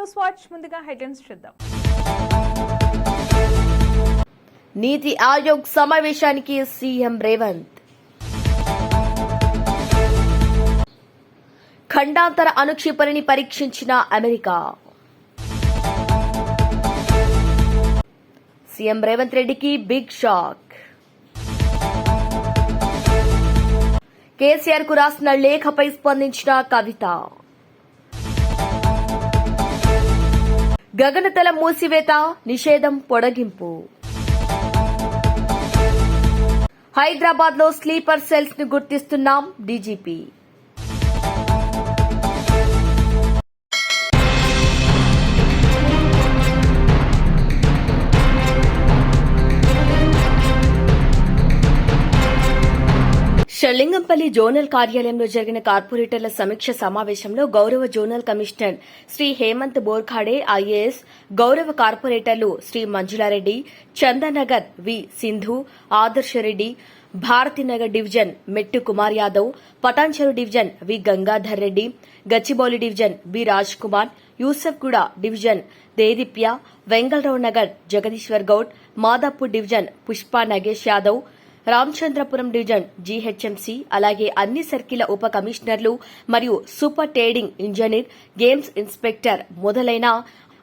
News watch ముందుగా headlines చూద్దాం. నీతి ఆయోగ్ సమావేశానికి సీఎం రేవంత్. ఖండాంతర అనుక్షిపణిని పరీక్షించిన అమెరికా. సీఎం రేవంత్ రెడ్డికి బిగ్ షాక్. కేసీఆర్కు రాసిన లేఖపై స్పందించిన కవిత. గగనతల మూసివేత నిషేధం పొడగింపు. హైదరాబాద్లో స్లీపర్ సెల్స్ను గుర్తిస్తున్నాం డీజీపీ. షలింగంపల్లి జోనల్ కార్యాలయంలో జరిగిన కార్పొరేటర్ల సమీక్ష సమావేశంలో గౌరవ zonal commissioner Shri Hemant Borkhade IAS గౌరవ కార్పొరేటర్లు Shri Manjula Reddy Chandanagar V Sindhu Adarsh Reddy Bharathinagar division Mettu Kumar Yadav Patancheru division V Gangadhar Reddy Gachibowli division B Raj Kumar Yousufguda division Dedeepya Vengalarao Nagar Jagadeeshwar Goud Madhapur division Pushpa Nagesh Yadav Ramachandrapuram division GHMC అలాగే అన్ని సర్కిల ఉప కమిషనర్లు మరియు super trading engineer games inspector మొదలైన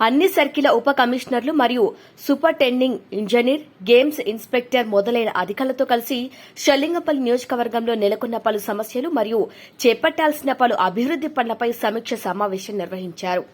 అన్ని సర్కిల ఉప కమిషనర్లు మరియు సూపర్టెండింగ్ ఇంజనీర్ గేమ్స్ ఇన్స్పెక్టర్ మొదలైన అధికారులతో కలిసి షల్లింగపల్లి నియోజకవర్గంలో నెలకొన్న పలు సమస్యలు మరియు చేపట్టాల్సిన పలు అభివృద్ది పనులపై సమీక్ష సమావేశం నిర్వహించారు.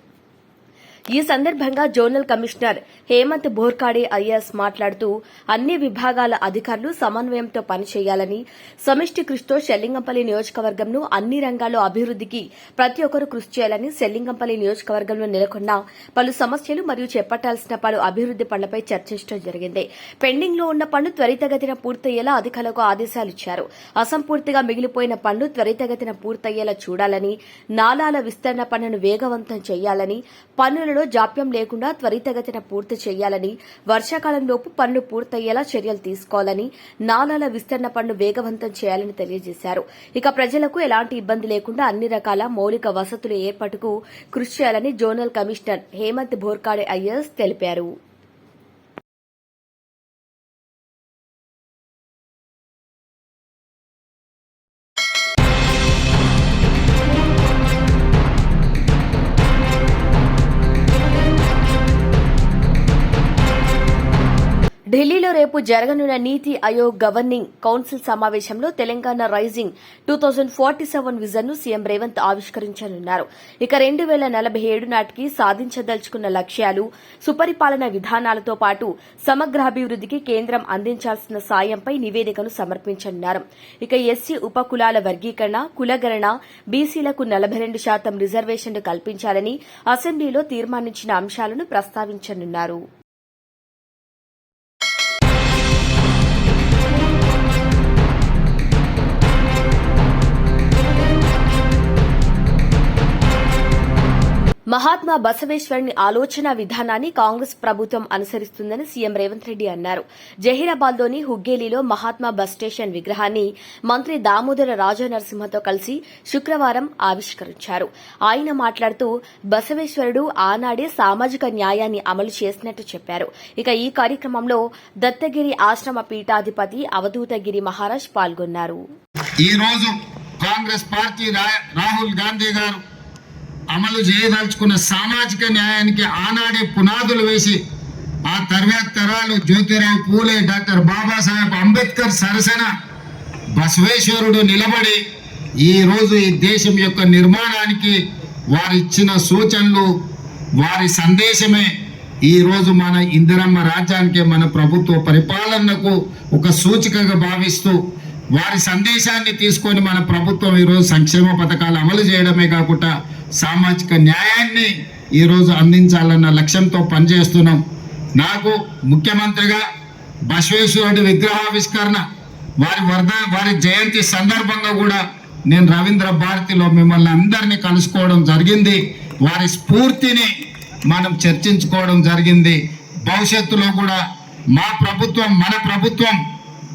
ఈ సందర్భంగా zonal commissioner Hemant Borkade IAS మాట్లాడుతూ అన్ని విభాగాల అధికారులు సమన్వయంతో పనిచేయాలని సమిష్టి కృషితో షెల్లింగంపల్లి నియోజకవర్గంను అన్ని రంగాల్లో అభివృద్దికి ప్రతి ఒక్కరూ కృషి చేయాలని షెల్లింగంపల్లి నియోజకవర్గంలో నెలకొన్న పలు సమస్యలు మరియు చేపట్టాల్సిన పలు అభివృద్ది పనులపై చర్చించడం జరిగింది. పెండింగ్లో ఉన్న పనులు త్వరితగతిన పూర్తయ్యేలా అధికారులకు ఆదేశాలు ఇచ్చారు. అసంపూర్తిగా మిగిలిపోయిన పనులు త్వరితగతిన పూర్తయ్యేలా చూడాలని నాలాల విస్తరణ పనులను వేగవంతం చేయాలని పనులలో జాప్యం లేకుండా త్వరితగతిన పూర్తి చేయాలని వర్షాకాలంలోపు పనులు పూర్తయ్యేలా చర్యలు తీసుకోవాలని నాలాల విస్తరణ పనులు వేగవంతం చేయాలని తెలియజేశారు. ఇక ప్రజలకు ఎలాంటి ఇబ్బంది లేకుండా అన్ని రకాల మౌలిక వసతుల ఏర్పాటుకు కృషి చేయాలని zonal commissioner Hemant Bhorkade IAS తెలిపారు. జరగనున్న నీతి ఆయోగ్ గవర్నింగ్ కౌన్సిల్ సమావేశంలో Telangana rising two thousand forty seven విజన్ను CM Revanth ఆవిష్కరించనున్నారు. ఇక రెండు వేల నలభై ఏడు నాటికి సాధించదలుచుకున్న లక్ష్యాలు సుపరిపాలన విధానాలతో పాటు సమగ్రాభివృద్దికి కేంద్రం అందించాల్సిన సాయంపై నివేదికను సమర్పించనున్నారు. ఇక ఎస్సీ ఉపకులాల వర్గీకరణ కులగణన బీసీలకు నలభై రెండు శాతం రిజర్వేషన్లు కల్పించాలని అసెంబ్లీలో తీర్మానించిన అంశాలను ప్రస్తావించనున్నారు. మహాత్మా బసవేశ్వరుని ఆలోచన విధానాన్ని కాంగ్రెస్ ప్రభుత్వం అనుసరిస్తుందని సీఎం రేవంత్ రెడ్డి అన్నారు. జహీరాబాద్లోని హుగ్గేలీలో మహాత్మా బస్ స్టేషన్ విగ్రహాన్ని మంత్రి దామోదర రాజనరసింహతో కలిసి శుక్రవారం ఆవిష్కరించారు. ఆయన మాట్లాడుతూ బసవేశ్వరుడు ఆనాడే సామాజిక న్యాయాన్ని అమలు చేసినట్టు చెప్పారు. ఇక ఈ కార్యక్రమంలో దత్తగిరి ఆశ్రమ పీఠాధిపతి అవధూతగిరి మహారాజ్ పాల్గొన్నారు. ఈ రోజు కాంగ్రెస్ పార్టీ రాహుల్ గాంధీ గారు అమలు చేయదలుచుకున్న సామాజిక న్యాయానికి ఆనాడే పునాదులు వేసి ఆ తర్వాత తరాలు జ్యోతిరావు పూలే డాక్టర్ బాబాసాహెబ్ అంబేద్కర్ సరసన బసవేశ్వరుడు నిలబడి ఈరోజు ఈ దేశం యొక్క నిర్మాణానికి వారిచ్చిన సూచనలు వారి సందేశమే ఈరోజు మన ఇందిరమ్మ రాజ్యానికి మన ప్రభుత్వ పరిపాలనకు ఒక సూచికగా భావిస్తూ వారి సందేశాన్ని తీసుకొని మన ప్రభుత్వం ఈరోజు సంక్షేమ పథకాలు అమలు చేయడమే కాకుండా సామాజిక న్యాయాన్ని ఈరోజు అందించాలన్న లక్ష్యంతో పనిచేస్తున్నాం. నాకు ముఖ్యమంత్రిగా బసవేశ్వరుడి విగ్రహావిష్కరణ వారి వరద వారి జయంతి సందర్భంగా కూడా నేను రవీంద్ర భారతిలో మిమ్మల్ని అందరినీ కలుసుకోవడం జరిగింది. వారి స్ఫూర్తిని మనం చర్చించుకోవడం జరిగింది. భవిష్యత్తులో కూడా మా ప్రభుత్వం మన ప్రభుత్వం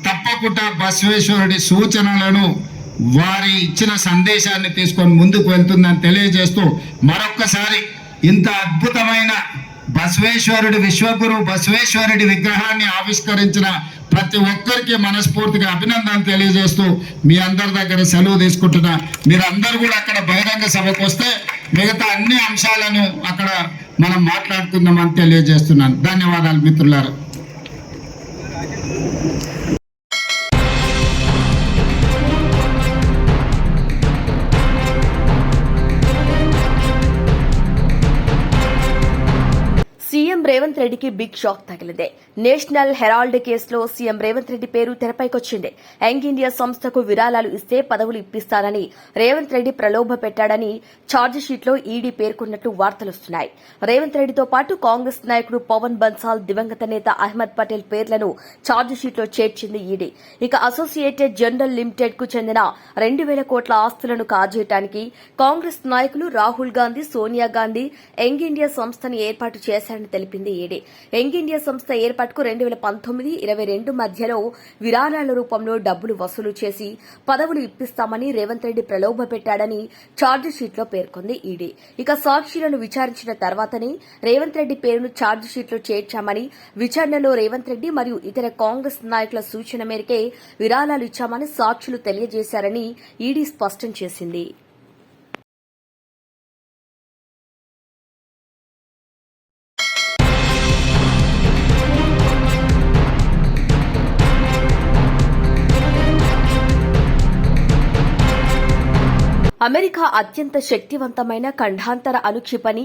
తప్పకుండా బసవేశ్వరుడి సూచనలను వారి ఇచ్చిన సందేశాన్ని తీసుకొని ముందుకు వెళ్తుందని తెలియజేస్తూ మరొక్కసారి ఇంత అద్భుతమైన బసవేశ్వరుడి విశ్వగురు బసవేశ్వరుడి విగ్రహాన్ని ఆవిష్కరించిన ప్రతి ఒక్కరికి మనస్ఫూర్తిగా అభినందనలు తెలియజేస్తూ మీ అందరి దగ్గర సెలవు తీసుకుంటున్నా. మీరందరూ కూడా అక్కడ బహిరంగ సభకు వస్తే మిగతా అన్ని అంశాలను అక్కడ మనం మాట్లాడుకుందామని తెలియజేస్తున్నాను. ధన్యవాదాలు మిత్రులారా. రెడ్డికి బిగ్ షాక్ తగిలింది. నేషనల్ హెరాల్డ్ కేసులో సీఎం రేవంత్ రెడ్డి పేరు తెరపైకొచ్చింది. యంగ్ ఇండియా సంస్థకు విరాళాలు ఇస్తే పదవులు ఇప్పిస్తానని రేవంత్ రెడ్డి ప్రలోభ పెట్టాడని ఛార్జిషీట్లో ఈడీ పేర్కొన్నట్లు వార్తలొస్తున్నాయి. రేవంత్ రెడ్డితో పాటు కాంగ్రెస్ నాయకుడు పవన్ బన్సాల్ దివంగత నేత అహ్మద్ పటేల్ పేర్లను ఛార్జిషీట్లో చేర్చింది ఈడీ. ఇక అసోసియేటెడ్ జనరల్ లిమిటెడ్కు చెందిన రెండు వేల కోట్ల ఆస్తులను కాజేయటానికి కాంగ్రెస్ నాయకులు రాహుల్ గాంధీ సోనియా గాంధీ యంగ్ ఇండియా సంస్థను ఏర్పాటు చేశారని తెలిపింది ఈడీ. యంగ్ ఇండియా సంస్థ ఏర్పాటుకు రెండు వేల పంతొమ్మిది ఇరవై రెండు మధ్యలో విరాళాల రూపంలో డబ్బులు వసూలు చేసి పదవులు ఇప్పిస్తామని రేవంత్ రెడ్డి ప్రలోభ పెట్టాడని ఛార్జిషీట్లో పేర్కొంది ఈడీ. ఇక సాక్షులను విచారించిన తర్వాతనే రేవంత్ రెడ్డి పేరును ఛార్జిషీట్లో చేర్చామని విచారణలో రేవంత్ రెడ్డి మరియు ఇతర కాంగ్రెస్ నాయకుల సూచన మేరకే విరాళాలు ఇచ్చామని సాక్షులు తెలియజేశారని ఈడీ స్పష్టం చేసింది. అమెరికా అత్యంత శక్తివంతమైన ఖండాంతర అణుక్షిపణి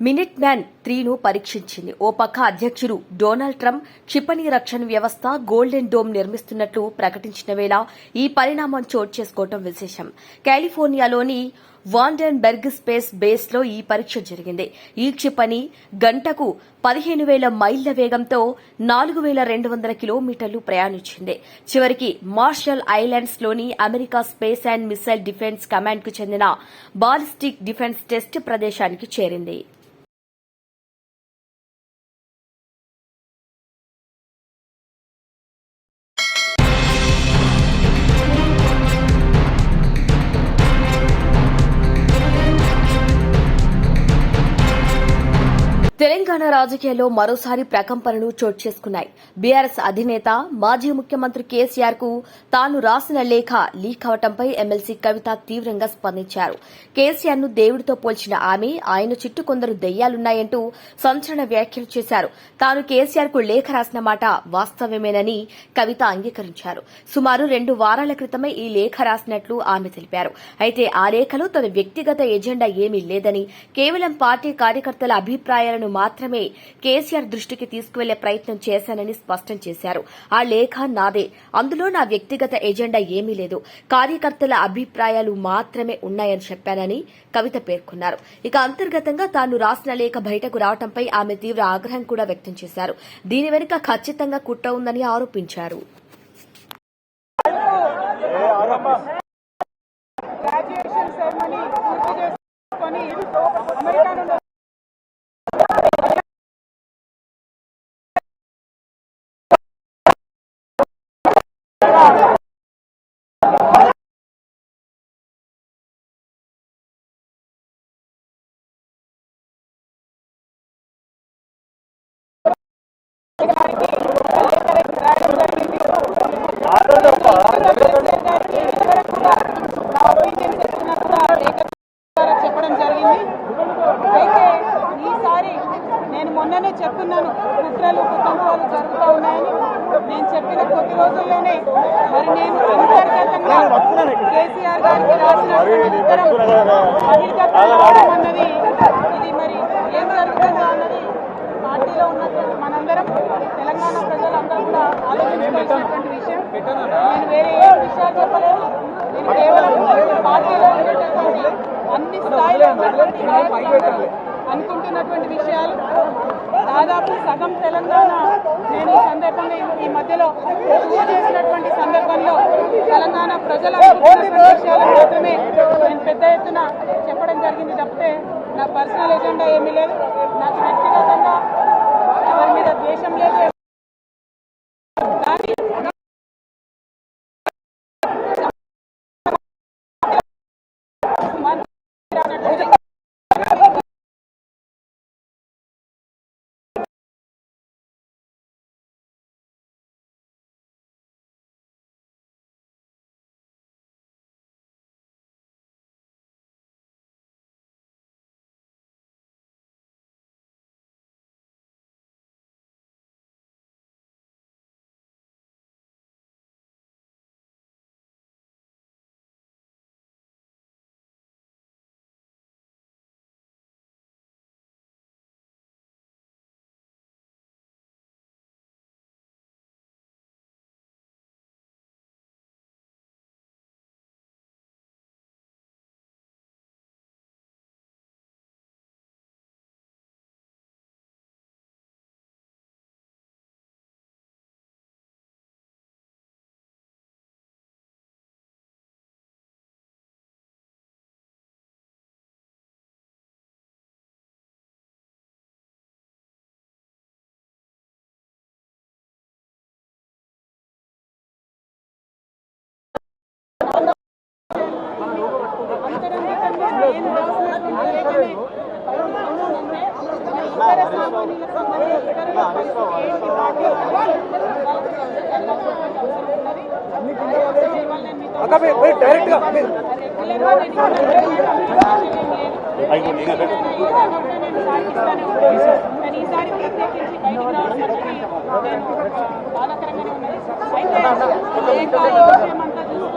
మినిట్ మ్యాన్ త్రీను పరీక్షించింది. ఓ పక్క అధ్యక్షుడు డొనాల్డ్ ట్రంప్ క్షిపణి రక్షణ వ్యవస్థ గోల్డెన్ డోమ్ నిర్మిస్తున్నట్లు ప్రకటించిన వేళ ఈ పరిణామం చోటు చేసుకోవడం విశేషం. కాలిఫోర్నియాలోని వాండెన్బెర్గ్ స్పేస్ బేస్లో ఈ పరీక్ష జరిగింది. ఈ క్షిపణి గంటకు పదిహేను వేల మైళ్ళ వేగంతో నాలుగు వేల రెండు వందల కిలోమీటర్లు ప్రయాణించింది. చివరికి Marshall ఐలాండ్స్లోని America space and missile defence కమాండ్కు చెందిన బాలిస్టిక్ డిఫెన్స్ టెస్ట్ ప్రదేశానికి చేరింది. తెలంగాణ రాజకీయాల్లో మరోసారి ప్రకంపనలు చోటు చేసుకున్నాయి. బీఆర్ఎస్ అధినేత మాజీ ముఖ్యమంత్రి కేసీఆర్కు తాను రాసిన లేఖ లీక్ అవటంపై ఎమ్మెల్సీ కవిత తీవ్రంగా స్పందించారు. కేసీఆర్ను దేవుడితో పోల్చిన ఆమె ఆయన చుట్టూ కొందరు దెయ్యాలున్నాయంటూ సంచలన వ్యాఖ్యలు చేశారు. తాను కేసీఆర్కు లేఖ రాసిన మాట వాస్తవమేనని కవిత అంగీకరించారు. సుమారు రెండు వారాల క్రితమే ఈ లేఖ రాసినట్లు ఆమె తెలిపారు. అయితే ఆ లేఖలో తన వ్యక్తిగత ఎజెండా ఏమీ లేదని కేవలం పార్టీ కార్యకర్తల అభిప్రాయాలను మాత్రమే కేసీఆర్ దృష్టికి తీసుకువెళ్ళే ప్రయత్నం చేశానని స్పష్టం చేశారు. ఆ లేఖ నాదే. అందులో నా వ్యక్తిగత ఎజెండా ఏమీ లేదు. కార్యకర్తల అభిప్రాయాలు మాత్రమే ఉన్నాయని చెప్పానని కవిత పేర్కొన్నారు. ఇక అంతర్గతంగా తాను రాసిన లేఖ బయటకు రావడంపై ఆమె తీవ్ర ఆగ్రహం కూడా వ్యక్తం చేశారు. దీని వెనుక ఖచ్చితంగా కుట్ర ఉందని ఆరోపించారు. గ్రాడ్యుయేషన్ సెరమనీ పూర్తి చేసుకొని అమెరికా నుండి నా ఒపీనియన్ చెప్పినా కూడా లేఖ ద్వారా చెప్పడం జరిగింది అయితే ఈసారి నేను మొన్ననే చెప్తున్నాను కుట్రలు కుతంత్రాలు జరుగుతూ ఉన్నాయని నేను చెప్పిన కొద్ది రోజుల్లోనే మరి నేను అంతర్గతంగా కేసీఆర్ గారికి రాసినటువంటి ఉత్తరం బహిర్గతం కావడం అన్నది ఇది మరి ఏం జరుగుతుందో అన్నది పార్టీలో ఉన్నటువంటి మనందరం తెలంగాణ ప్రజలందరూ కూడా విషయం నేను వేరే ఏ విషయాలు చెప్పలేదు నేను కేవలం పార్టీలో ఉన్నటువంటి అన్ని స్థాయిలో ఉన్నటువంటి అనుకుంటున్నటువంటి విషయాలు దాదాపు సగం తెలంగాణ నేను ఈ సందర్భంగా ఈ- మధ్యలో టూర్ చేసినటువంటి సందర్భంలో తెలంగాణ ప్రజలు అనుకుంటున్నటువంటి విషయాలు మాత్రమే నేను పెద్ద ఎత్తున చెప్పడం జరిగింది తప్పితే నా పర్సనల్ ఎజెండా ఏమీ లేదు నాకు వ్యక్తిగతంగా ఏంటి పార్టీ డైరెక్ట్గా బాధాకరంగానే ఉన్నది అయితే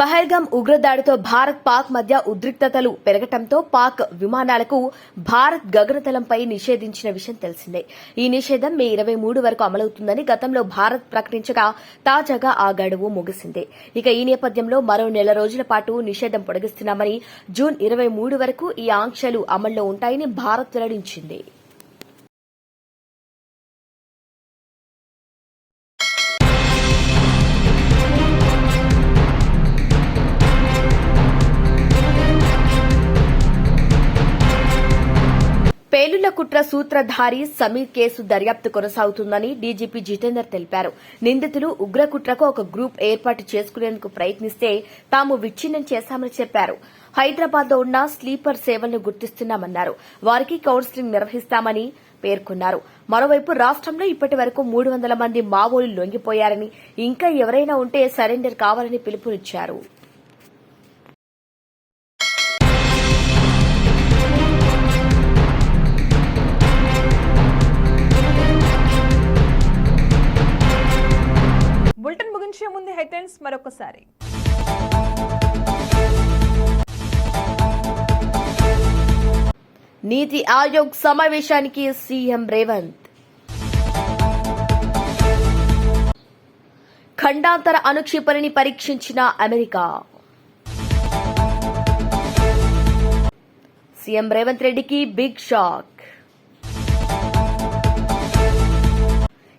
పహల్గామ్ ఉగ్రదాడితో భారత్ పాక్ మధ్య ఉద్రిక్తతలు పెరగటంతో పాక్ విమానాలకు భారత్ గగనతలంపై నిషేధించిన విషయం తెలిసిందే. ఈ నిషేధం మే ఇరవై మూడు వరకు అమలవుతుందని గతంలో భారత్ ప్రకటించగా తాజాగా ఆ గడువు ముగిసిందే. ఇక ఈ నేపథ్యంలో మరో నెల రోజుల పాటు నిషేధం పొడిగిస్తున్నామని జూన్ ఇరవై మూడు వరకు ఈ ఆంక్షలు అమల్లో ఉంటాయని భారత్ వెల్లడించింది. సూత్రధారి సమీర్ కేసు దర్యాప్తు కొనసాగుతుందని డీజీపీ జితేందర్ తెలిపారు. నిందితులు ఉగ్రకుట్రకు ఒక గ్రూప్ ఏర్పాటు చేసుకునేందుకు ప్రయత్నిస్తే తాము విచ్ఛిన్నం చేశామని చెప్పారు. హైదరాబాద్లో ఉన్న స్లీపర్ సేవలను గుర్తిస్తున్నామన్నారు. వారికి కౌన్సిలింగ్ నిర్వహిస్తామని పేర్కొన్నారు. మరోవైపు రాష్ట్రంలో ఇప్పటి వరకు మూడు వందల మంది మావోలు లొంగిపోయారని ఇంకా ఎవరైనా ఉంటే సరెండర్ కావాలని పిలుపునిచ్చారు. హెడ్లైన్స్ మరొకసారి. నీతి ఆయోగ్ సమావేశానికి సీఎం రేవంత్. ఖండాంతర అనుక్షిపణిని పరీక్షించిన అమెరికా. సీఎం రేవంత్ రెడ్డికి బిగ్ షాక్.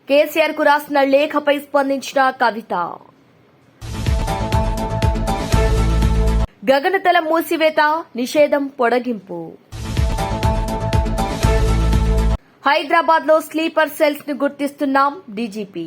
కేసీఆర్కు రాసిన లేఖపై స్పందించిన కవిత. గగనతల మూసివేత నిషేధం పొడగింపు. హైదరాబాద్లో స్లీపర్ సెల్స్ను గుర్తిస్తున్నాం డీజీపీ.